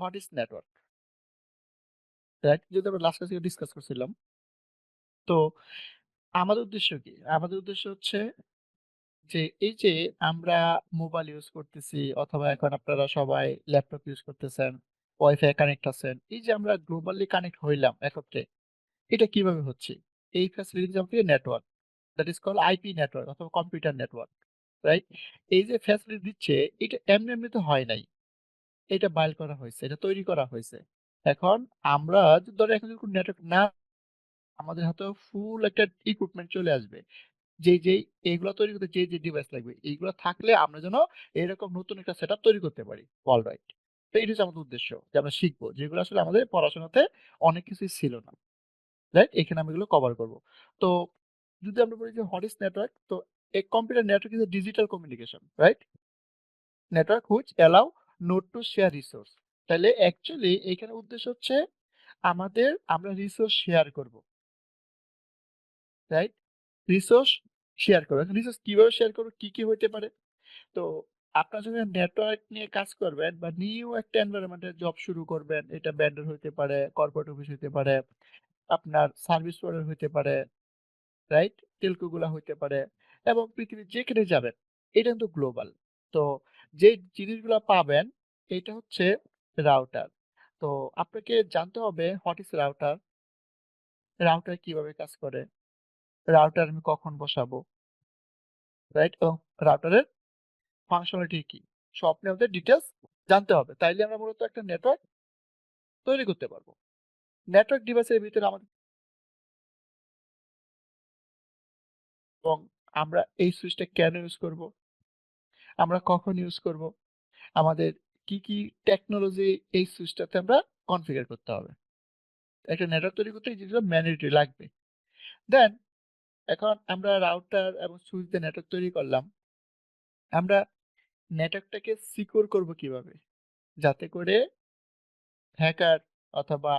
What is network? Right? যেহেতু আমরা last ক্লাসে ডিসকাস করছিলাম। তো আমাদের উদ্দেশ্য কি? আমাদের উদ্দেশ্য হচ্ছে যে এই যে আমরা মোবাইল ইউজ করতেছি অথবা এখন আপনারা সবাই ল্যাপটপ ইউজ করতেছেন, ওয়াইফাই কানেক্ট আছেন। এই যে আমরা গ্লোবালি কানেক্ট হইলাম একত্রে, এটা কীভাবে হচ্ছে? এই ফ্যাসিলিটিস আমাকে network that is call IP network অথবা কম্পিউটার নেটওয়ার্ক, রাইট? এই যে ফ্যাসিলিটি দিচ্ছে এটা এমনি, এমনি তো হয় নাই। এটা বাইল করা হইছে, এটা তৈরি করা হইছে। এখন আমরা ধরেন এখন যদি নেটওয়ার্ক না আমাদের হাতেও ফুল একটা ইকুইপমেন্ট চলে আসবে। যেই, যেই এগুলা তৈরি করতে যে, যে ডিভাইস লাগবে এইগুলা থাকলে আমরা যেন এরকম নতুন একটা সেটআপ তৈরি করতে পারি ওয়ার্লড ওয়াইড। তো এটা হচ্ছে আমাদের উদ্দেশ্য যে আমরা শিখব। যেগুলো আসলে আমাদের পড়াশোনাতে অনেক কিছুই ছিল না। রাইট? এখানে আমি এগুলো কভার করব। তো যদি আমরা বলি যে ইস নেটওয়ার্ক? তো a computer network is a digital communication, right? Network which allow node to share resource. তাইলে অ্যাকচুয়ালি এখানে উদ্দেশ্য হচ্ছে আমাদের আমরা রিসোর্স শেয়ার করব। রাইট? রিসোর্স শেয়ার করব। রিসোর্স কীভাবে শেয়ার করব? কি, কি হইতে পারে? তো আপনারা যখন নেটওয়ার্ক নিয়ে কাজ করবেন বা নিউ একটা এনভায়রনমেন্ট জব শুরু করবেন, এটা ভেন্ডর হইতে পারে, কর্পোরেট অফিস হইতে পারে, আপনার সার্ভিস প্রোভাইডার হইতে পারে, রাইট? টেলকো গুলা হইতে পারে এবং পৃথিবীর যেখানে যাবেন এটা কিন্তু গ্লোবাল। তো যে জিনিসগুলো পাবেন এটা হচ্ছে রাউটার। তো আপনাকে জানতে হবে হোয়াট ইস রাউটার? রাউটার কীভাবে কাজ করে? রাউটার আমি কখন বসাবো? রাইট? এবং রাউটারের ফাংশনালিটি কি? সো আপনি আমাদের ডিটেলস জানতে হবে। তাইলে আমরা মূলত একটা নেটওয়ার্ক তৈরি করতে পারব নেটওয়ার্ক ডিভাইসের ভিতরে আমাদের এবং আমরা এই সুইচটা কেন ইউজ করব? আমরা কখন ইউজ করব? আমাদের কি, কি টেকনোলজি এই সুইচটাতে আমরা কনফিগার করতে হবে। একটা নেটওয়ার্ক তৈরি করতে এই জিনিসগুলো ম্যান্ডেটরি লাগবে। দেন এখন আমরা রাউটার এবং সুইচ দিয়ে নেটওয়ার্ক তৈরি করলাম। আমরা নেটওয়ার্কটাকে সিকিউর করব কীভাবে? যাতে করে হ্যাকার অথবা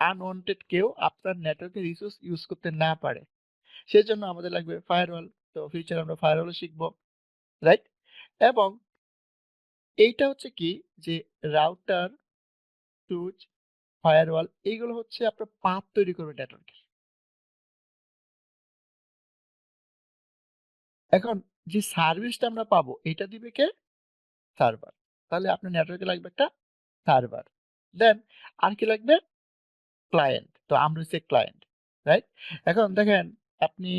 আনওয়ান্টেড কেউ আপনার নেটওয়ার্কের রিসোর্স ইউজ করতে না পারে। সেজন্য আমাদের লাগবে ফায়ারওয়াল। তো ফিউচার আমরা ফায়ারওয়ালও শিখব। রাইট? এবং এইটা হচ্ছে কি যে রাউটার, সুইচ, ফায়ারওয়াল এইগুলো হচ্ছে আপনার পাথ তৈরি করবে নেটওয়ার্কের। এখন যে সার্ভিসটা আমরা পাবো এটা দিবে কে? সার্ভার। তাহলে আপনার নেটওয়ার্কে লাগবে একটা সার্ভার। দেন আর কি লাগবে? ক্লায়েন্ট। তো আমরা হচ্ছে ক্লায়েন্ট। রাইট? এখন দেখেন আপনি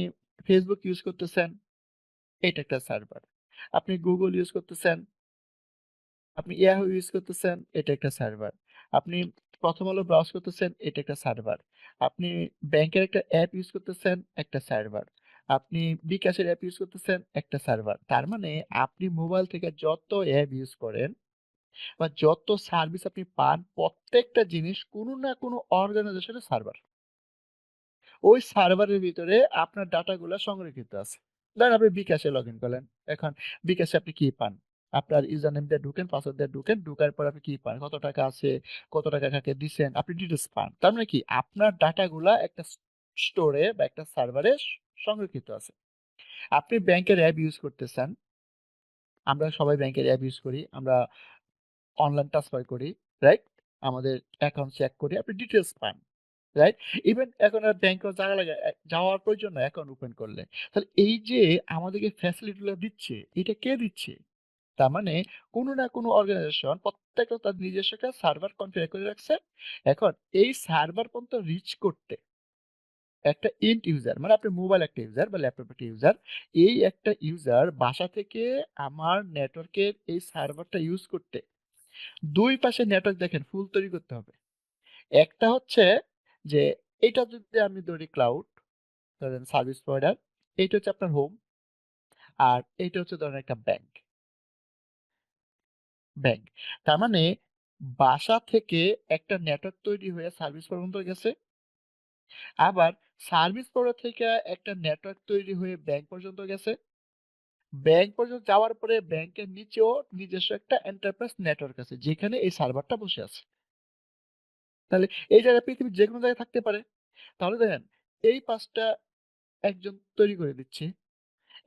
ফেসবুক ইউজ করতেছেন, এটা একটা সার্ভার। আপনি গুগল ইউজ করতেছেন আপনি Yahoo ইউজ করতেছেন, এটা একটা সার্ভার। আপনি প্রথম আলো ব্রাউজ করতেছেন, এটা একটা সার্ভার। আপনি ব্যাংকের একটা অ্যাপ ইউজ করতেছেন, একটা সার্ভার। আপনি বিকাশের অ্যাপ ইউজ করতেছেন, একটা সার্ভার। তার মানে আপনি মোবাইল থেকে যত অ্যাপ ইউজ করেন বা যত সার্ভিস আপনি পান, প্রত্যেকটা জিনিস কোনো না কোনো অর্গানাইজেশনের সার্ভার। ওই সার্ভারের ভিতরে আপনার ডাটাগুলা সংরক্ষিত আছে। ধরেন আপনি বিকাশে লগইন করলেন। এখন বিকাশে আপনি কি পান? আপনার ইউজার নেম দিয়ে ঢুকেন, পাসওয়ার্ড দিয়ে ঢুকেন। ঢুকার পর আপনি কি পান? কত টাকা আছে? কত টাকা কাকে দিছেন? আপনি ডিটেলস পান। তার মানে কি? আপনার ডাটাগুলা একটা স্টোরে বা একটা সার্ভারে সংরক্ষিত আছে। আপনি ব্যাংকের অ্যাপ ইউজ করতেছেন। আমরা সবাই ব্যাংকের অ্যাপ ইউজ করি। আমরা অনলাইন ট্রান্সফার করি, রাইট? আমাদের অ্যাকাউন্ট চেক করি। আপনি ডিটেলস পান। রাইট? ইভেন এখন আর ব্যাংকেও যাওয়া লাগে যাওয়ার প্রয়োজন নাই অ্যাকাউন্ট ওপেন করলে। তাহলে এই যে আমাদেরকে ফ্যাসিলিটি গুলো দিচ্ছে, এটা কে দিচ্ছে? তার মানে কোনো না কোনো অর্গানাইজেশন প্রত্যেকটা তার নিজস্ব একটা সার্ভার কনফিগার করে রাখছে। এখন এই সার্ভার পর্যন্ত রিচ করতে একটা এন্ড ইউজার মানে আপনার মোবাইল একটা ইউজার বা ল্যাপটপ একটা ইউজার, এই একটা ইউজার বাসা থেকে আমার নেটওয়ার্কের এই সার্ভারটা ইউজ করতে ২ পাশে নেটওয়ার্ক দেখেন ফুল তৈরি করতে হবে। একটা হচ্ছে যে এইটা যদি আমি ধরি ক্লাউড, ধরেন সার্ভিস প্রোভাইডার, এইটা হচ্ছে আপনার হোম। আর এইটা হচ্ছে ধরেন একটা ব্যাংক। ব্যাংক। তার মানে বাসা থেকে একটা নেটওয়ার্ক তৈরি হয়ে সার্ভিস পর্যন্ত গেছে। আবার সার্ভিস প্রোভাইডার থেকে একটা নেটওয়ার্ক তৈরি হয়ে ব্যাংক পর্যন্ত গেছে। ব্যাংক পর্যন্ত যাওয়ার পরে ব্যাংকের নিচেও নিজস্ব একটা এন্টারপ্রাইজ নেটওয়ার্ক আছে যেখানে এই সার্ভারটা বসে আছে। তাহলে এই জায়গায় পৃথিবীর যেকোনো জায়গায় থাকতে পারে। তাহলে দেখেন এই ৫ টা একজন তৈরি করে দিচ্ছে।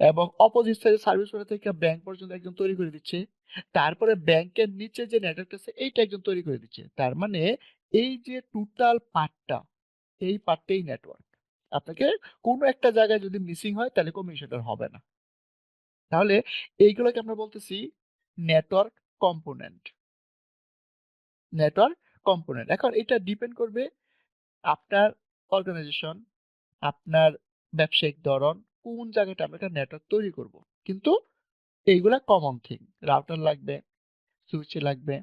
এবং অপোজিট সাইডে সার্ভিস থেকে ব্যাংক পর্যন্ত একজন তৈরি করে দিচ্ছে। তারপরে ব্যাংকের নিচে যে নেটওয়ার্কটা আছে এইটা একজন তৈরি করে দিচ্ছে। তার মানে এই যে টোটাল পার্টটা, এই পার্টটাই নেটওয়ার্ক। আপনাকে কোনো একটা জায়গায় যদি মিসিং হয় তাহলে কমিউনিকেশনটা হবে না। তাহলে এইগুলোকে আমরা বলতেছি নেটওয়ার্ক কম্পোনেন্ট। Network component. এখন এটা ডিপেন্ড করবে আপনার অর্গানাইজেশন, আপনার ব্যবসায়িক ধরন, কোন জায়গাটা আমরা একটা নেটওয়ার্ক তৈরি করব। কিন্তু এইগুলা কমন থিং। রাউটার লাগবে, সুইচ লাগবে,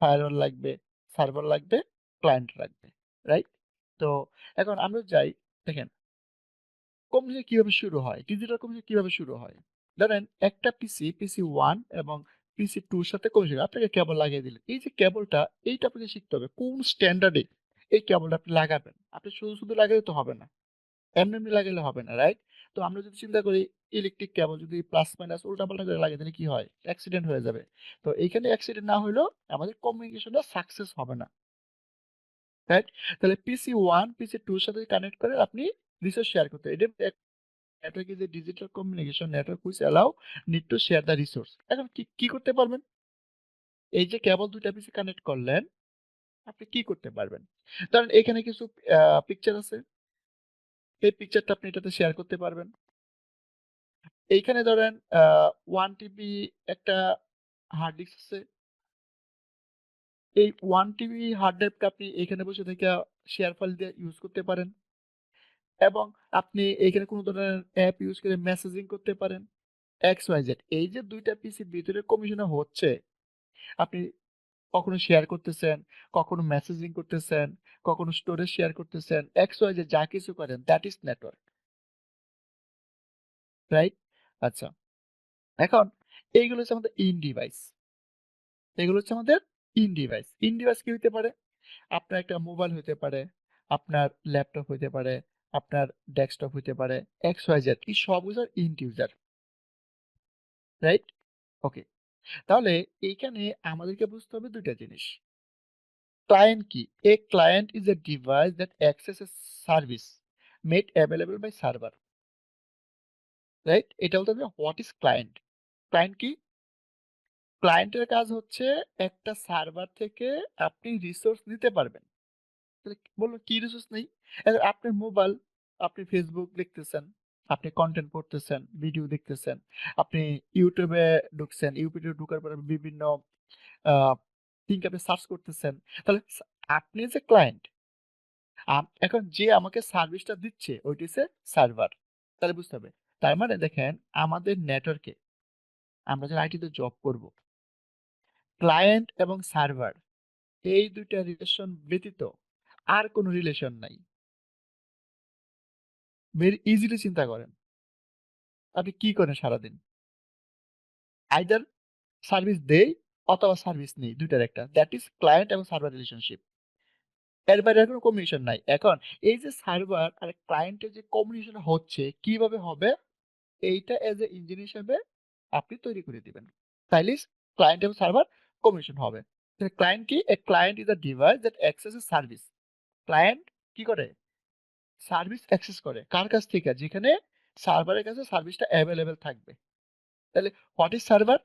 ফায়ারওয়াল লাগবে, সার্ভার লাগবে, ক্লায়েন্ট লাগবে। রাইট? তো এখন আমরা যাই দেখেন কমিউনিকেশন কীভাবে শুরু হয়? ডিজিটাল কমিউনিকেশন কীভাবে শুরু হয়? ধরেন একটা পিসি, পিসি ওয়ান এবং পিসি 2 এর সাথে কমিউনিকেশন আপনাকে কেবল লাগিয়ে দিলেন। এই যে কেবলটা এইটা আপনাকে শিখতে হবে। কোন স্ট্যান্ডার্ডে এই কেবলটা আপনি লাগাবেন। আপনি শুধু, শুধু লাগালে তো হবে না। এমনি, এমনি লাগাইলে হবে না। রাইট? তো আমরা যদি চিন্তা করি ইলেকট্রিক কেবল যদি প্লাস মাইনাস উল্টাপাল্টা করে লাগিয়ে দিলে কি হয়? অ্যাক্সিডেন্ট হয়ে যাবে। তো এইখানে অ্যাক্সিডেন্ট না হলেও আমাদের কমিউনিকেশনটা সাকসেস হবে না। রাইট? তাহলে পিসি ওয়ান পিসি 2 এর সাথে কানেক্ট করে আপনি রিসোর্স শেয়ার করতে এটা network is a digital communication network which allow need to share the resource. এখন কি, কি করতে পারবেন? এই যে কেবল ২ টা পিসি কানেক্ট করলেন, আপনি কি করতে পারবেন? ধরেন এখানে কিছু পিকচার আছে। এই পিকচারটা আপনি এটাতে শেয়ার করতে পারবেন। এইখানে ধরেন 1 টিবি একটা হার্ড ডিস্ক আছে। এই ওয়ান টিবি হার্ড ড্রাইভটা আপনি এখানে বসে থেকে শেয়ার ফাইল দিয়ে ইউজ করতে পারেন। এবং আপনি এখানে কোনো ধরনের অ্যাপ ইউজ করে মেসেজিং করতে পারেন। এক্স ওয়াই জেড এই যে দুইটা পিসির ভিতরে কমিউনিকেশন হচ্ছে, আপনি কখনো শেয়ার করতেছেন, কখনো মেসেজিং করতেছেন, কখনো স্টোরেজ শেয়ার করতেছেন। XYZ যা কিছু করেন দ্যাট ইজ নেটওয়ার্ক। রাইট? আচ্ছা। এখন এইগুলো হচ্ছে আমাদের ইন ডিভাইস। এগুলো হচ্ছে আমাদের ইন ডিভাইস। ইন ডিভাইস কি হইতে পারে? আপনার একটা মোবাইল হইতে পারে, আপনার ল্যাপটপ হইতে পারে, আপনার ডেস্কটপ হইতে পারে। XYZ এই সবগুলোর ইন্ড ইউজার। রাইট? ওকে। তাহলে এইখানে আমাদেরকে বুঝতে হবে ২ টা জিনিস। ক্লায়েন্ট কি? A client is is device that access accesses service made available by server right? এটা বলতে হবে হোয়াট ইজ ক্লায়েন্ট? ক্লায়েন্ট কি? ক্লায়েন্টের কাজ হচ্ছে একটা সার্ভার থেকে আপনি রিসোর্স নিতে পারবেন। বলুন কি রিসোর্স নেই? আপনার মোবাইল, আপনি ফেসবুক দেখতেছেন, আপনি কন্টেন্ট পড়তেছেন, ভিডিও দেখতেছেন, আপনি ইউটিউবে ঢুকছেন, এ ঢোকার পরে বিভিন্ন আ লিঙ্ক আপনি সার্চ করতেছেন। তাহলে আপনি যে ক্লায়েন্ট, এখন যে আমাকে সার্ভিসটা দিচ্ছে ওইটি হচ্ছে সার্ভার। তাহলে বুঝতে হবে। তার মানে দেখেন আমাদের নেটওয়ার্কে আমরা যারা আইটিতে জব করব ক্লায়েন্ট এবং সার্ভার এই ২ টা রিলেশন ব্যতীত আর কোন রিলেশন নাই। ভেরি ইজিলি চিন্তা করেন। আপনি কি করেন সারাদিন? আইদার সার্ভিস দেই অথবা সার্ভিস নেই, দুইটার একটা। দ্যাট ইস ক্লায়েন্ট এবং সার্ভার রিলেশনশিপ। এর বাইরে কোন কমিউনিকেশন নাই। এখন এই যে সার্ভার আর ক্লায়েন্টের যে কমিউনিকেশন হচ্ছে, কীভাবে হবে? এইটা এজ এ ইঞ্জিন হিসেবে আপনি তৈরি করে দিবেন। তাইলেই ক্লায়েন্ট এবং সার্ভার কমিউনিকেশন হবে। ক্লায়েন্ট কি? A client is a device that accesses service. Client কি করে? সার্ভিস অ্যাক্সেস করে। কার কাছ থেকে? যেখানে সার্ভারের কাছে সার্ভিসটা অ্যাভেলেবেল থাকবে। তাহলে হোয়াট ইজ সার্ভার?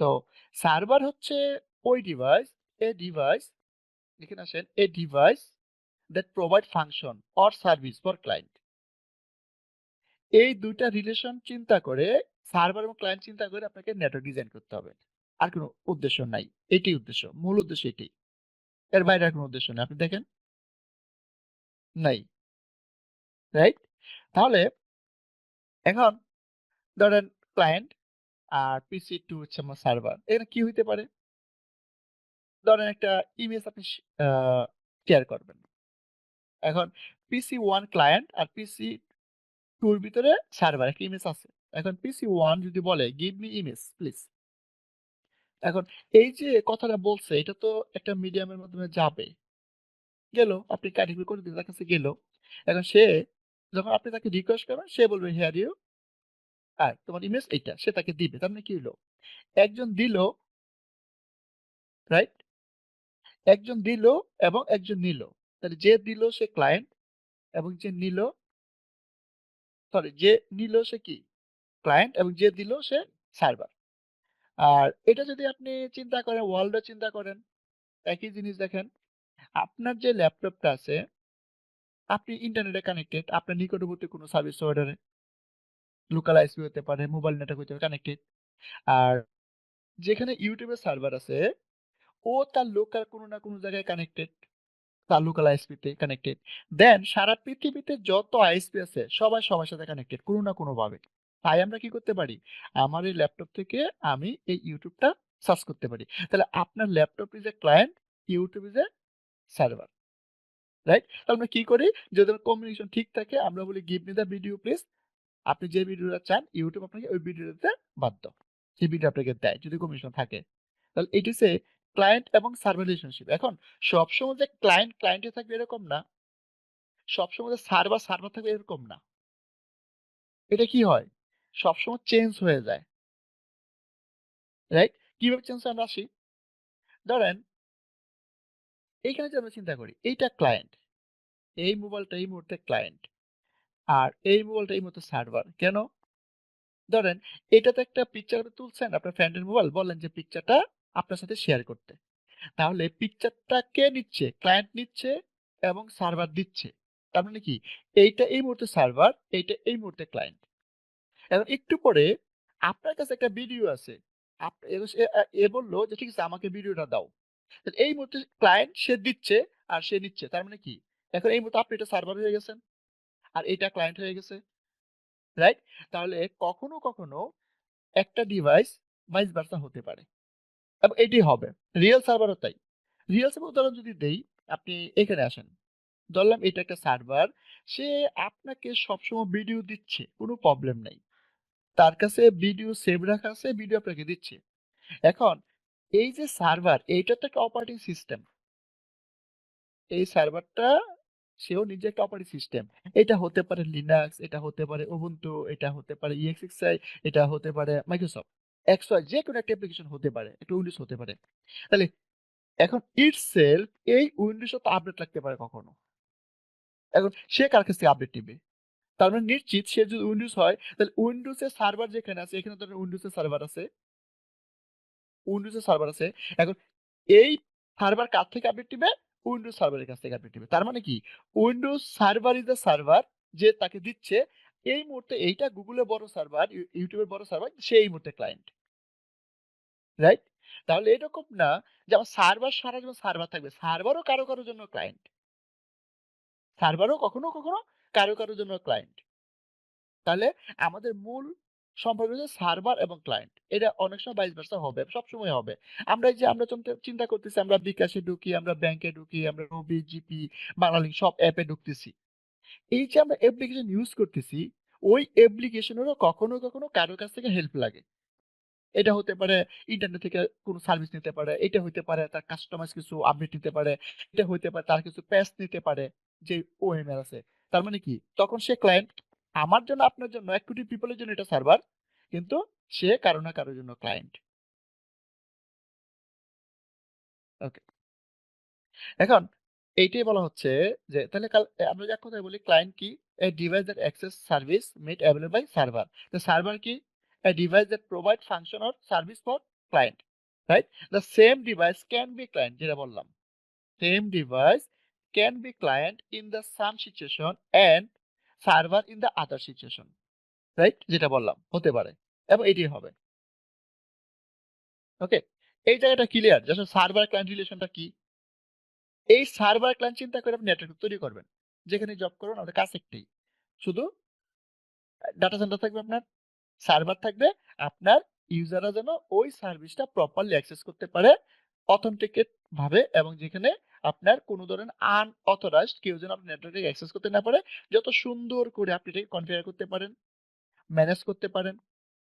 তো সার্ভার হচ্ছে ওই ডিভাইস, এ ডিভাইস এখানে আসেন a device that provide function or service for client. এই ২ টা রিলেশন চিন্তা করে সার্ভার এবং ক্লায়েন্ট চিন্তা করে আপনাকে নেটওয়ার্ক ডিজাইন করতে হবে। আর কোনো উদ্দেশ্য নাই। এটাই উদ্দেশ্য। মূল উদ্দেশ্য এটাই। এর বাইরে আর কোনো উদ্দেশ্য নেই। আপনি দেখেন। নাই। রাইট? তাহলে এখন ধরেন ক্লায়েন্ট আর পিসি টু হচ্ছে আমার সার্ভার। এখানে কি হইতে পারে? ধরেন একটা ইমেজ আপনি শেয়ার করবেন। এখন পিসি ওয়ান ক্লায়েন্ট আর পিসি টুর ভিতরে সার্ভার একটা ইমেজ আছে। এখন পিসি ওয়ান যদি বলে গিভ মি ইমেজ প্লিজ। এখন এই যে কথাটা বলছে, এটা তো একটা মিডিয়ামের মাধ্যমে যাবে। গেল আপনি ক্যাটেগরি করে তার কাছে গেল। এখন সে যখন আপনি তাকে রিকোয়েস্ট করবেন সে বলবে হিয়ার ইউ আর তোমার ইমেজ এইটা। সে তাকে দিবে। তার মানে কি হইল? একজন দিল রাইট? একজন দিল এবং একজন নিল। তাহলে যে দিল সে ক্লায়েন্ট এবং যে নিল সরি যে নিল সে কি? ক্লায়েন্ট এবং যে দিল সে সার্ভার। আর এটা যদি আপনি চিন্তা করেন ওয়ার্লডও চিন্তা করেন, একই জিনিস দেখেন। আপনার যে ল্যাপটপটা আছে আপনি ইন্টারনেটে কানেক্টেড, আপনার নিকটবর্তী কোনো সার্ভিস প্রোভাইডারে। লোকাল আইএসপি হতে পারে, মোবাইল নেটওয়ার্ক হতে পারে কানেক্টেড। আর যেখানে ইউটিউবের সার্ভার আছে, ও তার লোকাল কোনো না কোনো জায়গায় কানেক্টেড। তার লোকাল আইএসপি তে কানেক্টেড। দেন সারা পৃথিবীতে যত আইএসপি আছে সবাই সবার সাথে কানেক্টেড কোনো না কোনোভাবে। তাই আমরা কি করতে পারি? আমার এই ল্যাপটপ থেকে আমি এই ইউটিউবটা সার্চ করতে পারি। তাহলে আপনার laptop is a client, YouTube is a server. Right? আমরা কি করি? যদি কমিউনিকেশন ঠিক থাকে, আমরা বলি give me the video please. আপনি যে ভিডিওটা চান ইউটিউব আপনাকে ওই ভিডিওটা দিতে বাধ্য। সেই ভিডিও আপনাকে দেয়, যদি কমিউনিকেশন থাকে। তাহলে এটি হচ্ছে ক্লায়েন্ট এবং সার্ভার রিলেশনশিপ। এখন, সবসময় যে ক্লায়েন্ট ক্লায়েন্টে থাকবে এরকম না। সবসময় যে সার্ভার সার্ভার থাকবে এরকম না। এটা কি হয়? সবসময় চেঞ্জ হয়ে যায়। রাইট? কীভাবে চেঞ্জ আমরা আসি। ধরেন এইখানে যদি আমরা চিন্তা করি, এইটা ক্লায়েন্ট। এই মোবাইলটা এই মুহূর্তে ক্লায়েন্ট। আর এই মোবাইলটা এই মুহূর্তে সার্ভার। কেন? ধরেন এটাতে একটা পিকচার তুলছেন আপনার ফ্রেন্ডের মোবাইল, বললেন যে পিকচারটা আপনার সাথে শেয়ার করতে। তাহলে পিকচারটা কে নিচ্ছে? ক্লায়েন্ট নিচ্ছে এবং সার্ভার দিচ্ছে। তার মানে কি? এইটা এই মুহূর্তে সার্ভার, এইটা এই মুহূর্তে ক্লায়েন্ট। এখন একটু পরে আপনার কাছে একটা ভিডিও আছে। এ এ যে ঠিক আছে আমাকে ভিডিওটা দাও। এই মুহূর্তে ক্লায়েন্ট সে দিচ্ছে আর সে নিচ্ছে। তার মানে কি? এখন এই মুহূর্তে আপনি এটা সার্ভার হয়ে গেছেন। আর এটা ক্লায়েন্ট হয়ে গেছে। রাইট? তাহলে কখনো, কখনো একটা ডিভাইস ভাইস ভার্সা হতে পারে। এবং এটি হবে। রিয়েল সার্ভারও তাই। রিয়েল সার্ভার উদাহরণ যদি দেই, আপনি এখানে আসেন। ধরলাম এটা একটা সার্ভার। সে আপনাকে সবসময় ভিডিও দিচ্ছে। কোনো প্রবলেম নাই। তার কাছে ভিডিও সেভ রাখা আছে, ভিডিও আপনাকে দিচ্ছে। এখন এই যে সার্ভার এইটা তো একটা অপারেটিং সিস্টেম। এই সার্ভারটা সেও নিজে একটা অপারেটিং সিস্টেম। এটা হতে পারে লিনাক্স, এটা হতে পারে উবুন্টু, এটা হতে পারে EXXI, এটা হতে পারে মাইক্রোসফট। XY যেকোনো একটা অ্যাপ্লিকেশন হতে পারে। একটা উইন্ডোজ হতে পারে। তাহলে এখন itself এই উইন্ডোজও তো আপডেট লাগতে পারে কখনো। এখন সে কার কাছ থেকে আপডেট নিবে? তার মানে নিশ্চিত সে যদি উইন্ডোজ হয়, তাহলে উইন্ডোজের সার্ভার যেখানে আছে, এখানে ধরেন উইন্ডোজের সার্ভার আছে। উইন্ডোজের সার্ভার আছে। এখন এই সার্ভার কার থেকে আপডেট নিবে? উইন্ডোজ সার্ভারের কাছ থেকে আপডেট নিবে। তার মানে কি? Windows server is the server যে তাকে দিচ্ছে। এই মুহূর্তে এইটা গুগলের বড় সার্ভার, ইউ YouTube এর বড় সার্ভার, সে এই মুহূর্তে ক্লায়েন্ট। রাইট? তাহলে এরকম না যে আমার সার্ভার সারা জীবন সার্ভার থাকবে। সার্ভারও কারও, কারোর জন্য ক্লায়েন্ট। সার্ভারও কখনো, কখনো কারও, কারোর জন্য ক্লায়েন্ট। তাহলে আমাদের মূল সম্পর্ক হচ্ছে সার্ভার এবং ক্লায়েন্ট। এটা অনেক সময় ভাইস ভার্সা হবে, সবসময় হবে। আমরা যে আমরা চিন্তা করতেছি আমরা বিকাশে ঢুকি, আমরা ব্যাংকে ঢুকি, আমরা রবি, জিপি, বাংলালিংক সব অ্যাপে ঢুকতেছি। এই যে আমরা অ্যাপ্লিকেশন ইউজ করতেছি, ওই অ্যাপ্লিকেশনেরও কখনো, কখনো কারও কাছ থেকে হেল্প লাগে। এটা হতে পারে ইন্টারনেট থেকে কোনো সার্ভিস নিতে পারে, এটা হতে পারে তার কাস্টমাইজ কিছু আপডেট নিতে পারে, এটা হইতে পারে তার কিছু প্যাচ নিতে পারে যে OMR আছে। তার মানে কি? তখন সে ক্লায়েন্ট। আমার জন্য, আপনার জন্য এক কোটি পিপলের জন্য এটা সার্ভার কিন্তু সে কারও না কারোর জন্য ক্লায়েন্ট ওকে এখন এইটাই বলা হচ্ছে যে, তাহলে আমরা যা কথা বলি ক্লায়েন্ট কি? A device that access service made available by server তো সার্ভার কি? A device that provide function or service for client right the same device can be client যেটা বললাম। Same device can be client in the some situation and server in the other situation right? যেটা বললাম হতে পারে। এবং এটিই হবে। ওকে? এই জায়গাটা ক্লিয়ার যে সার্ভার ক্লায়েন্ট রিলেশনটা কি? এই সার্ভার ক্লায়েন্ট চিন্তা করে আপনি নেটওয়ার্ক তৈরি করবেন। যেখানে জব করুন আমাদের কাছে একটাই। শুধু ডাটা সেন্টার থাকবে আপনার, সার্ভার থাকবে। আপনার ইউজাররা যেন ওই সার্ভিসটা প্রপারলি অ্যাক্সেস করতে পারে অথেন্টিকেট ভাবে এবং যেখানে আপনার কোনো ধরনের আনঅথরাইজড কেউ যেন আপনার নেটওয়ার্কে অ্যাক্সেস করতে না পারে। যত সুন্দর করে আপনি এটাকে কনফিগার করতে পারেন, ম্যানেজ করতে পারেন।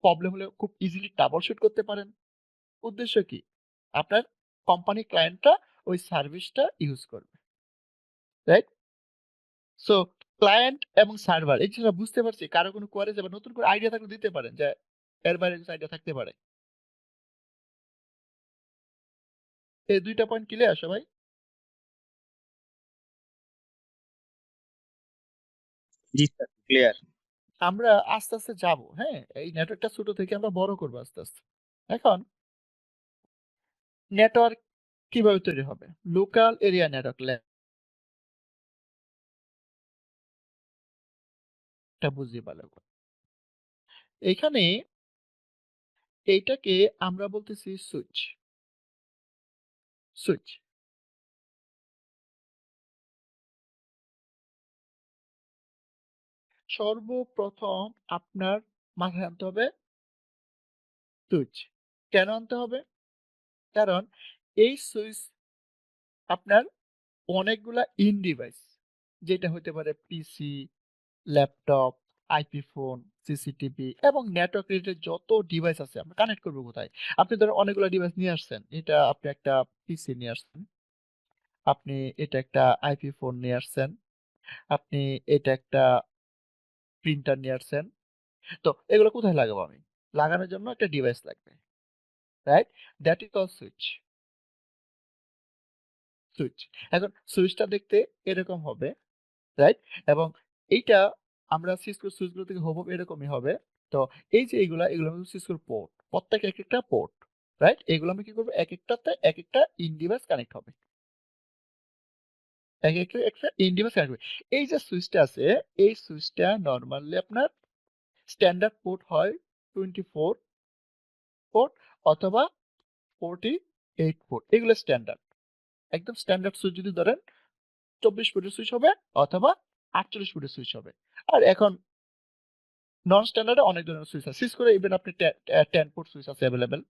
প্রবলেম হলে খুব ইজিলি ট্রাবল শুট করতে পারেন। উদ্দেশ্য কি? আপনার কোম্পানি ক্লায়েন্টটা ওই সার্ভিসটা ইউজ করবে। রাইট? সো ক্লায়েন্ট এবং সার্ভার এই জিনিসটা বুঝতে পারছি। কারও কোনো কোয়ারিজ বা নতুন করে আইডিয়া থাকলে দিতে পারেন যে এর বাইরে কিছু আইডিয়া থাকতে পারে। এই ২ টা পয়েন্ট ক্লিয়ার সবাই? জি স্যার, ক্লিয়ার। আমরা আস্তে, আস্তে যাব, হ্যাঁ? এই নেটওয়ার্কটা ছোট থেকে আমরা বড় করব আস্তে, আস্তে। এখন নেটওয়ার্ক কীভাবে তৈরি হবে? লোকাল এরিয়া নেটওয়ার্ক ল্যা টা বুঝি ভালো করে। এইখানে এইটাকে আমরা বলতেছি সুইচ। সুইচ। সর্বপ্রথম আপনার মাথায় আনতে হবে সুইচ। কেন আনতে হবে? কারণ এই সুইচ আপনার অনেকগুলা ইন ডিভাইস যেটা হতে পারে PC, laptop, IP phone, CCTV এবং নেটওয়ার্ক রিলেটেড যত ডিভাইস আছে আমরা কানেক্ট করব কোথায়? আপনি ধরেন অনেকগুলা ডিভাইস নিয়ে আসছেন। এটা আপনি একটা পিসি নিয়ে আসছেন। আপনি এটা একটা আইপি ফোন নিয়ে আসছেন। আপনি এটা একটা প্রিন্টার নিয়ে আসছেন। তো এগুলো কোথায় লাগাবো আমি? লাগানোর জন্য একটা ডিভাইস লাগবে। Right? That is called switch. Switch. এখন সুইচটা দেখতে এরকম হবে, রাইট? এবং এইটা আমরা সিসকোর সুইচগুলো থেকে হুবহু এরকমই হবে। তো এই যে এগুলা, এগুলো হলো সিসকোর পোর্ট। প্রত্যেকে একেকটা পোর্ট, রাইট? এগুলো আমি কি করব? একেকটাতে একেকটা ইন ডিভাইস কানেক্ট হবে। একেকটা একটা ইন কানেক্ট হবে। এই যে সুইচটা আছে, এই সুইচটা নরমালি আপনার স্ট্যান্ডার্ড পোর্ট হয় 24 পোর্ট অথবা 48 পোর্ট। এগুলো স্ট্যান্ডার্ড। একদম স্ট্যান্ডার্ড সুইচ যদি ধরেন 24 পোর্টের সুইচ হবে অথবা 48 পোর্টের সুইচ হবে। আর এখন নন স্ট্যান্ডার্ড অনেক ধরনের সুইচ আছে। সিসকোর ইভেন আপনি টে টে 10 পোর্ট সুইচ আছে available.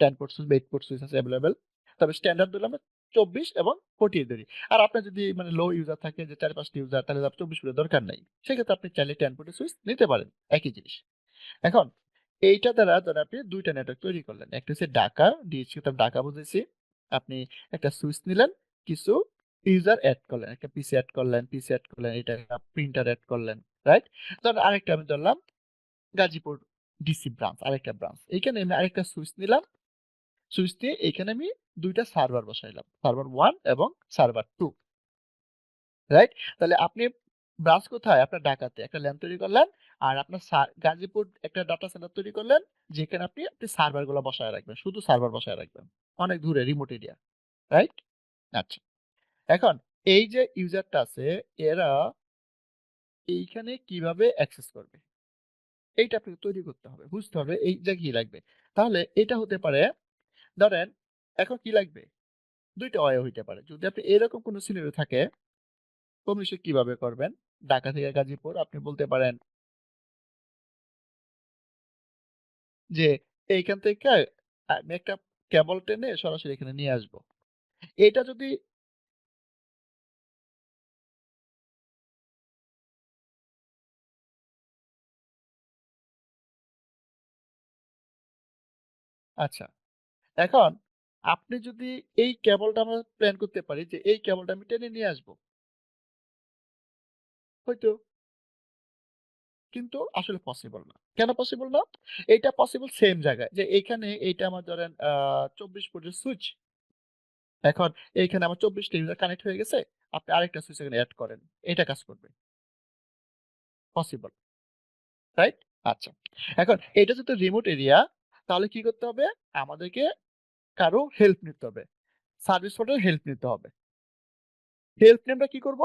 10 port switch 8 port switch আছে এভেইলেবল। তবে স্ট্যান্ডার্ড ধরলে আমরা 24 এবং 48 ধরি। আর আপনার যদি মানে লো ইউজার থাকে যে ৪-৫ টা ইউজার তাহলে 24 পোর্টের দরকার নাই। সেক্ষেত্রে আপনি চাইলে 10 পোর্টের সুইচ নিতে পারেন। একই জিনিস। এখন এইটা দ্বারা ধরেন আপনি দুইটা নেটওয়ার্ক তৈরি করলেন। একটা হচ্ছে ডাকা, ডিএসসি তো ডাকা বুঝাইছি। আপনি একটা সুইচ নিলেন, কিছু ইউজার অ্যাড করলেন। একটা পিসি অ্যাড করলেন, পিসি এড করলেন, এটা একটা প্রিন্টার অ্যাড করলেন, রাইট? ধরেন আরেকটা আমি ধরলাম গাজীপুর ডিসি ব্রাঞ্চ, আরেকটা ব্রাঞ্চ। এইখানে আমি আরেকটা সুইচ নিলাম। সুইচ দিয়ে এইখানে আমি ২ টা সার্ভার বসাইলাম। সার্ভার ওয়ান এবং সার্ভার টু রাইট? তাহলে আপনি ব্রাঞ্চ কোথায়? আপনার ঢাকাতে। একটা ল্যান তৈরি করলেন। আর আপনার গাজীপুর একটা ডাটা সেন্টার তৈরি করলেন। যেখানে আপনি, আপনি সার্ভারগুলা বসায় রাখবেন। শুধু সার্ভার বসায় রাখবেন। অনেক দূরে রিমোট এরিয়া। রাইট? আচ্ছা। এখন এই যে ইউজারটা আছে এরা এইখানে কীভাবে অ্যাক্সেস করবে? এইটা আপনাকে তৈরি করতে হবে। বুঝতে হবে এই এইটা কি লাগবে। তাহলে এটা হতে পারে ধরেন এখন কি লাগবে? ২ টা ওয়ে হইতে পারে। যদি আপনি এরকম কোন সিনারিও থাকে কমিউনিকেশন কীভাবে করবেন? ঢাকা থেকে গাজীপুর, আপনি বলতে পারেন যে, এইখান থেকে আমি একটা কেবল টেনে সরাসরি এখানে নিয়ে আসব। এটা যদি আচ্ছা। এখন আপনি যদি এই কেবলটা আমরা প্ল্যান করতে পারি যে, এই কেবলটা আমি টেনে নিয়ে আসব। হয়তো কিন্তু আসলে পসিবল না। কেন পসিবল না? এটা পসিবল সেম জায়গায়। যে এইখানে এইটা আমার ধরেন ২৪ ফুটের সুইচ। এখন এইখানে আমার ২৪ টা ইউজার কানেক্ট হয়ে গেছে। আপনি আরেকটা সুইচ এখানে অ্যাড করেন। এটা কাজ করবে। পসিবল। রাইট? আচ্ছা। এখন এটা যেহেতু রিমোট এরিয়া তাহলে কি করতে হবে? আমাদেরকে কারও হেল্প নিতে হবে। সার্ভিস প্রোভাইডার হেল্প নিতে হবে। হেল্প নিয়ে আমরা কি করব?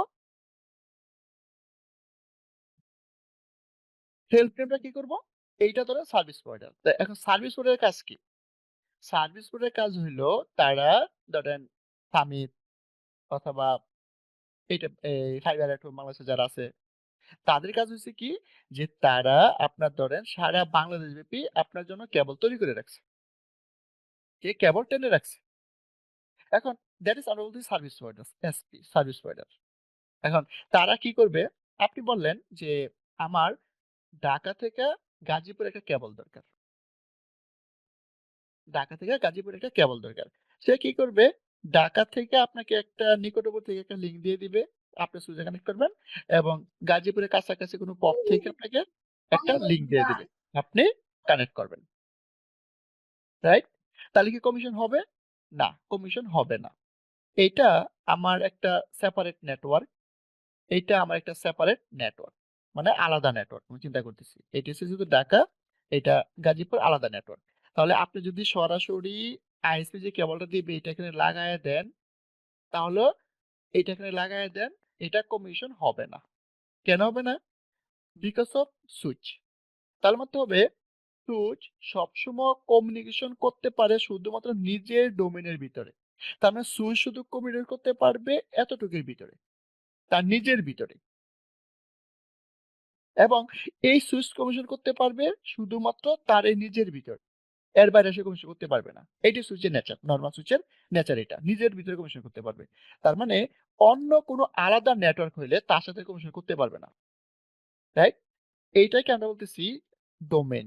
হেল্প আমরা কি করব? এইটা ধরেন সার্ভিস প্রোভাইডার। এখন সার্ভিস প্রোভাইডারের কাজ কি? সার্ভিস প্রোভাইডারের কাজ হইল তারা ধরেন সামিট অথবা এইটা এই ফাইবার নেটওয়ার্ক বাংলাদেশে যারা আছে, তাদের কাজ হচ্ছে কি? যে তারা আপনার ধরেন সারা বাংলাদেশ ব্যাপী আপনার জন্য কেবল তৈরি করে রাখছে। কে কেবল টেনে রাখছে। এখন দ্যাট ইস আমরা বলতেছি service provider, SP service provider. এখন তারা কি করবে? আপনি বললেন যে আমার ঢাকা থেকে গাজীপুর একটা কেবল দরকার। ঢাকা থেকে গাজীপুর একটা কেবল দরকার। সে কি করবে? ঢাকা থেকে আপনাকে একটা নিকটবর্তী থেকে একটা লিংক দিয়ে দিবে। আপনি সুইচে কানেক্ট করবেন এবং গাজীপুরের কাছাকাছি কোনো পথ থেকে আপনাকে একটা লিংক দিয়ে দিবে। আপনি কানেক্ট করবেন। রাইট? তাহলে কি কমিশন হবে? না, কমিশন হবে না। এটা আমার একটা সেপারেট নেটওয়ার্ক। এটা আমার একটা সেপারেট নেটওয়ার্ক। মানে আলাদা নেটওয়ার্ক আমি চিন্তা করতেছি এটি হচ্ছে শুধু ঢাকা এটা গাজীপুর আলাদা নেটওয়ার্ক তাহলে আপনি যদি সরাসরি আইএসপি যে কেবলটা দিবে এটা এখানে লাগায় দেন তাহলে এটা এখানে লাগায় দেন এটা কমিশন হবে না কেন হবে না বিকজ অফ সুইচ তার মধ্যে হবে সুইচ সবসময় কমিউনিকেশন করতে পারে শুধুমাত্র নিজের ডোমেনের ভিতরে। তার মানে সুইচ শুধু কমিউনিকেট করতে পারবে এতটুকুর ভিতরে, তার নিজের ভিতরে। এবং এই সুইচ কমিশন করতে পারবে শুধুমাত্র তার নিজের ভিতর। এর বাইরে এসে কমিশন করতে পারবে না। এটি সুইচের নেচার নর্মাল সুইচের নেচার এটা। নিজের ভিতরে কমিশন করতে পারবে। তার মানে অন্য কোনো আলাদা নেটওয়ার্ক হইলে তার সাথে কমিশন করতে পারবে না। রাইট এইটাকে আমরা বলতেছি ডোমেন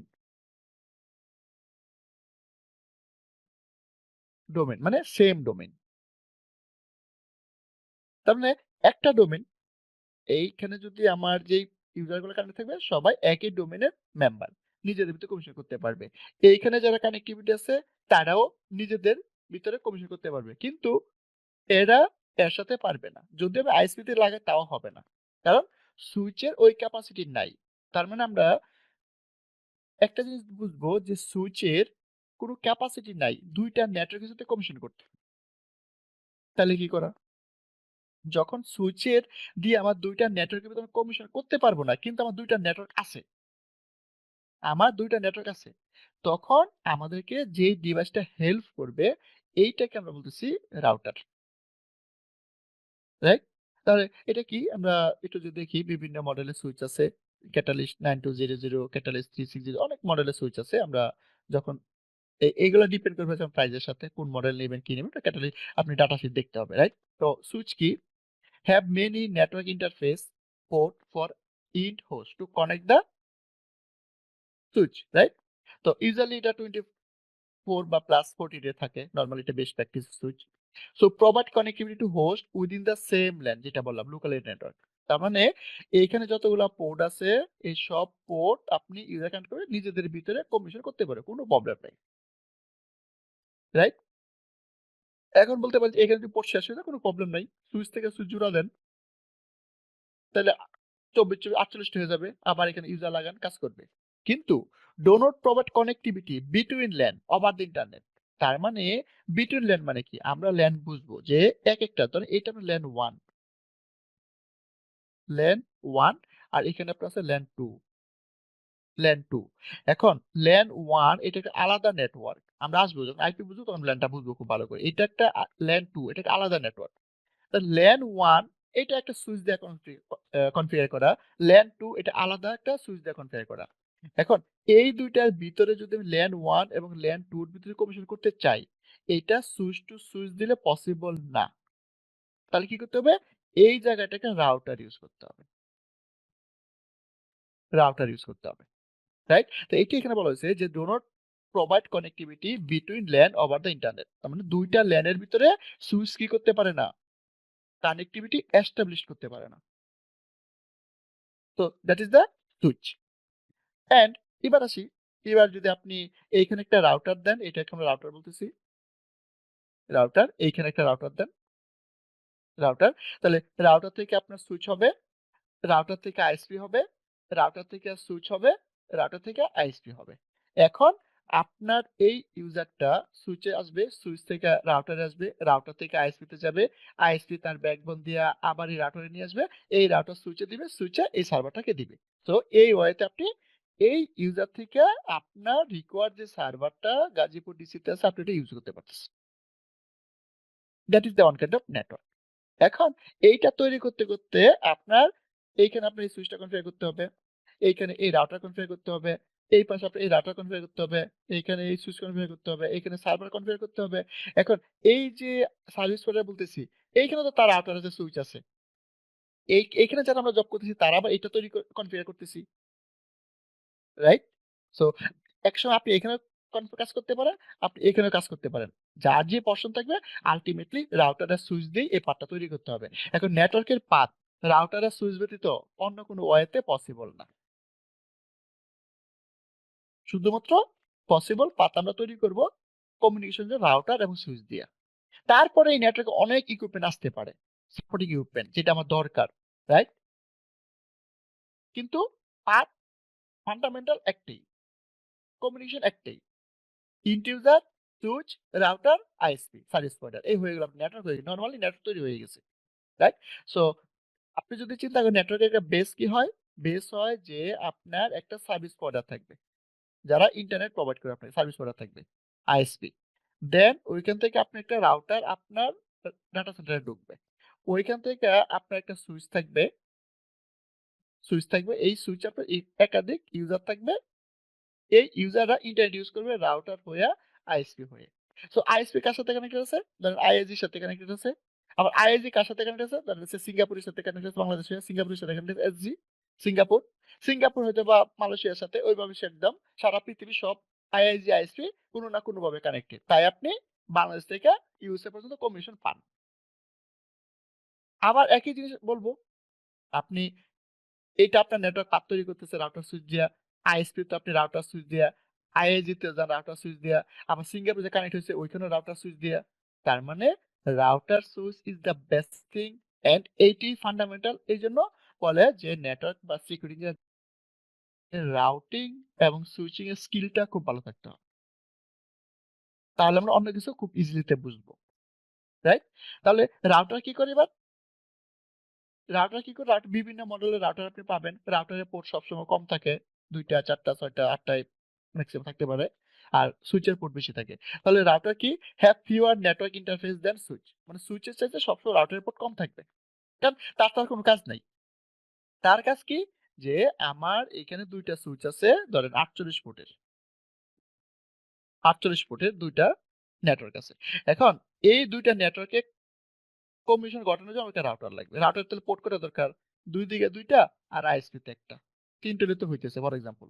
ডোমেন মানে সেম ডোমেন তার মানে একটা ডোমেন এইখানে যদি আমার যেই ইউজারগুলো কানেক্ট থাকবে, সবাই একই ডোমেনের মেম্বার নিজেদের ভিতরে কমিশন করতে পারবে। এইখানে যারা কানেক্টিভিটি আছে, তারাও নিজেদের ভিতরে কমিশন করতে পারবে। কিন্তু এরা এর সাথে পারবে না। যদি আমি আইএসপিতে লাগাই, তাও হবে না। কারণ সুইচের ওই ক্যাপাসিটি নাই। তার মানে আমরা একটা জিনিস বুঝব যে সুইচের কোনো ক্যাপাসিটি নাই। দুইটা নেটওয়ার্কের সাথে কমিশন করতে। তাহলে কি করা? যখন সুইচের দিয়ে আমার দুইটা নেটওয়ার্কের ভিতরে কমিশন করতে পারব না, কিন্তু আমার দুইটা নেটওয়ার্ক আছে। আমার দুইটা নেটওয়ার্ক আছে। তখন আমাদেরকে যে ডিভাইসটা হেল্প করবে, এইটাকে আমরা বলতেছি রাউটার রাইট তাহলে এটা কি? আমরা একটু যদি দেখি, বিভিন্ন মডেলের সুইচ আছে। Catalyst nine two zero zero Catalyst three six zero অনেক মডেলের সুইচ আছে। আমরা যখন এইগুলো ডিপেন্ড করবে প্রাইজের সাথে, কোন মডেল নেবেন কি নেবেন আপনি ডাটা শিট দেখতে হবে রাইট তো সুইচ কি have many network interface port for end host to connect the switch right তো ইউজুয়ালি এটা টোয়েন্টি ফোর বা প্লাস ফোর্টি ডে থাকে নর্মালি এটা best practice switch so provide connectivity to host within the same LAN যেটা বললাম local network তার মানে এইখানে যতগুলা পোর্ট আছে, এই সব পোর্ট আপনি ইউজার কানেক্ট করে নিজেদের ভিতরে কমিশন করতে পারে কোনো প্রবলেম নেই। রাইট এখন বলতে পারি এখানে যদি পোর্ট শেষ হয়ে যায় কোনো প্রবলেম নাই। সুইচ থেকে সুইচ জুড়া দেন তাহলে চব্বিশ চব্বিশ আটচল্লিশটা হয়ে যাবে। আবার এখানে ইউজার লাগান, কাজ করবে। কিন্তু do not provide connectivity between LAN over the internet তার মানে বিটুইন ল্যান্ড মানে কি? আমরা ল্যান্ড বুঝব যে এক একটা, ধরেন এটা আমরা ল্যান্ড ওয়ান ল্যান্ড ওয়ান আর এখানে আপনার আছে ল্যান্ড টু ল্যান্ড টু এখন ল্যান্ড ওয়ান এটা একটা আলাদা নেটওয়ার্ক আমরা আসব যখন আইপি বুঝব, তখন ল্যান্ডটা বুঝব খুব ভালো করে। এটা একটা ল্যান্ড টু এটা একটা আলাদা নেটওয়ার্ক ল্যান্ড ওয়ান এটা একটা সুইচ দিয়ে কনফিগার করা। ল্যান্ড টু এটা আলাদা একটা সুইচ দিয়ে কনফিগার করা। এখন, এই দুইটার ভিতরে যদি আমি ল্যান্ড ওয়ান এবং ল্যান্ড টুর ভিতরে কমিশন করতে চাই, এটা সুইচ টু সুইচ দিলে পসিবল না। তাহলে কি করতে হবে? এই জায়গাটাকে রাউটার ইউজ করতে হবে। রাউটার ইউজ করতে হবে। রাইট তো এটি এখানে বলা হয়েছে যে do not provide connectivity between LAN over the internet তার মানে দুইটা ল্যানের ভিতরে সুইচ কি করতে পারে না? কানেক্টিভিটি এস্টাবলিশ করতে পারে না। তো that is the switch and এবার আসি, এবার যদি আপনি এইখানে একটা রাউটার দেন, এটাকে আমরা রাউটার বলতেছি। রাউটার এইখানে একটা রাউটার দেন। রাউটার তাহলে রাউটার থেকে আপনার সুইচ হবে রাউটার থেকে আইএসপি হবে রাউটার থেকে সুইচ হবে রাউটার থেকে আইএসপি হবে। এখন আপনার এই ইউজারটা সুইচে আসবে, সুইচ থেকে রাউটারে আসবে, রাউটার থেকে আইএসপি তে যাবে আইএসপি তার ব্যাকবোন দিয়ে আবার এই রাউটারে নিয়ে আসবে, এই রাউটার সুইচে দিবে, সুইচে এই সার্ভারটাকে দিবে। তো এই ওয়েতে আপনি এই ইউজার থেকে আপনার রিকোয়ার যে সার্ভারটা গাজীপুর ডিসিতে আছে, আপনি এটা ইউজ করতে পারতেছেন। That is the one kind of network এখন এইটা তৈরি করতে করতে আপনার এইখানে আপনার এই সুইচটা কনফিগার করতে হবে, এইখানে এই রাউটার কনফিগার করতে হবে এই পাশে আপনার এই রাউটার কনফিগার করতে হবে, এইখানে এই সুইচ কনফিগার করতে হবে, এইখানে সার্ভার কনফিগার করতে হবে। এখন এই যে সার্ভিস প্রোভাইডার বলতেছি, এইখানে তো তার রাউটার আছে সুইচ আছে। এই, এইখানে যারা আমরা জব করতেছি, তারা আবার এটা তৈরি কনফিগার করতেছি। রাইট সো একসময় আপনি এখানে কাজ করতে পারেন, আপনি এখানে কাজ করতে পারেন। যার যে পছন্দ থাকবে আলটিমেটলি রাউটার আর সুইচ দিয়ে এই পার্টটা তৈরি করতে হবে। এখন নেটওয়ার্কের পাথ রাউটার আর সুইচ ব্যতীত অন্য কোনো ওয়েতে পসিবল না। শুধুমাত্র পসিবল পাথ আমরা তৈরি করব কমিউনিকেশন রাউটার এবং সুইচ দিয়ে তারপরে এই নেটওয়ার্কে অনেক ইকুইপমেন্ট আসতে পারে সাপোর্টিং ইকুইপমেন্ট যেটা আমার দরকার রাইট কিন্তু পাথ ফান্ডামেন্টাল একটাই। কমিউনিকেশন একটাই। End user, switch, router, ISP, service provider. এই হয়ে গেল নেটওয়ার্ক হয়ে গেল। নরমালি নেটওয়ার্ক তৈরি হয়ে গেছে। রাইট? সো আপনি যদি চিন্তা করেন নেটওয়ার্কের একটা বেস কি হয়? বেস হয় যে আপনার একটা সার্ভিস প্রোভাইডার থাকবে। যারা ইন্টারনেট প্রোভাইড করে আপনাকে সার্ভিস প্রোভাইডার থাকবে। আইএসপি। দেন ওইখান থেকে আপনি একটা রাউটার আপনার ডাটা সেন্টারে ঢুকবে। ওইখান থেকে আপনার একটা সুইচ থাকবে। সুইচ থাকবে। এই সুইচ আপনার একাধিক ইউজার থাকবে। এই ইউজাররা ইন্টারনেট ইউজ করবে রাউটার হইয়া আইএসপি হয়ে। সো আইএসপি কার সাথে কানেক্টেড আছে? ধরেন আইএসজির সাথে কানেক্টেড আছে। আবার আইএসজি কার সাথে কানেক্টেড আছে? ধরেন সিঙ্গাপুরের সাথে কানেক্টেড আছে বাংলাদেশের হয়ে সিঙ্গাপুরের সাথে কানেক্টেড এসজি, সিঙ্গাপুর। সিঙ্গাপুর হয়তোবা মালয়েশিয়ার সাথে ওইভাবে একদম সারা পৃথিবীর সব আইএসজি, আইএসপি কোনো না কোনোভাবে কানেক্টেড। তাই আপনি বাংলাদেশ থেকে ইউএসএ পর্যন্ত কমিউনিকেশন পান। আবার একই জিনিস বলব। আপনি এইটা আপনার নেটওয়ার্ক পাথ তৈরি করতেছে রাউটার সুইচ দিয়া। আইএসপি তে আপনি রাউটার সুইচ দিয়া। আইএসজি তে যান রাউটার সুইচ দিয়া। আবার সিঙ্গাপুর যে কানেক্ট হয়েছে ওইখানেও রাউটার সুইচ দিয়া। তার মানে router switch is the best thing and eighty fundamental এইজন্য বলে যে নেটওয়ার্ক বা সিকিউরিটি রাউটিং এবং সুইচিং এর স্কিলটা খুব ভালো থাকতে হবে। তাহলে আমরা অন্য কিছু খুব ইজিলিতে বুঝব। রাইট? তাহলে রাউটার কি করে এবার? রাউটার কি করে? বিভিন্ন মডেলের রাউটার আপনি পাবেন। রাউটারের পোর্ট সবসময় কম থাকে। ২ টা, ৪ টা, ৬ টা, ৮ টাই মেক্সিমাম থাকতে পারে। আর সুইচের পোর্ট বেশি থাকে। তাহলে রাউটার কি? Have fewer network interface than switch. মানে সুইচের চাইতে সবসময় রাউটারের পোর্ট কম থাকবে। কারণ তার তো আর কোনো কাজ নাই। তার কাজ কি? যে, আমার এখানে দুইটা সুইচ আছে, ধরেন আটচল্লিশ ফুটের আটচল্লিশ ফুটের দুইটা নেটওয়ার্ক আছে। এখন এই ২ টা নেটওয়ার্কে কমিউনিকেশন ঘটানোর জন্য একটা রাউটার লাগবে। রাউটার তাহলে পোর্ট করা দরকার? দুই দিকে দুইটা আর আইএসপি তে ১ টা। ৩ তো হইতেছে ফর এক্সাম্পল।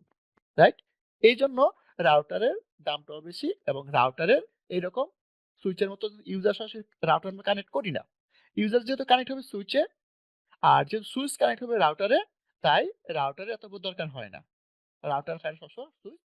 রাইট? এই জন্য রাউটারের দামটাও বেশি এবং রাউটারের এইরকম সুইচের মতো ইউজার সরাসরি রাউটার আমরা কানেক্ট করি না। ইউজার যেহেতু কানেক্ট হবে সুইচে আর যে সুইচ কানেক্ট হবে রাউটারে, তাই রাউটারে এত দরকার হয় না। রাউটার ফাইল সবসময় সুইচ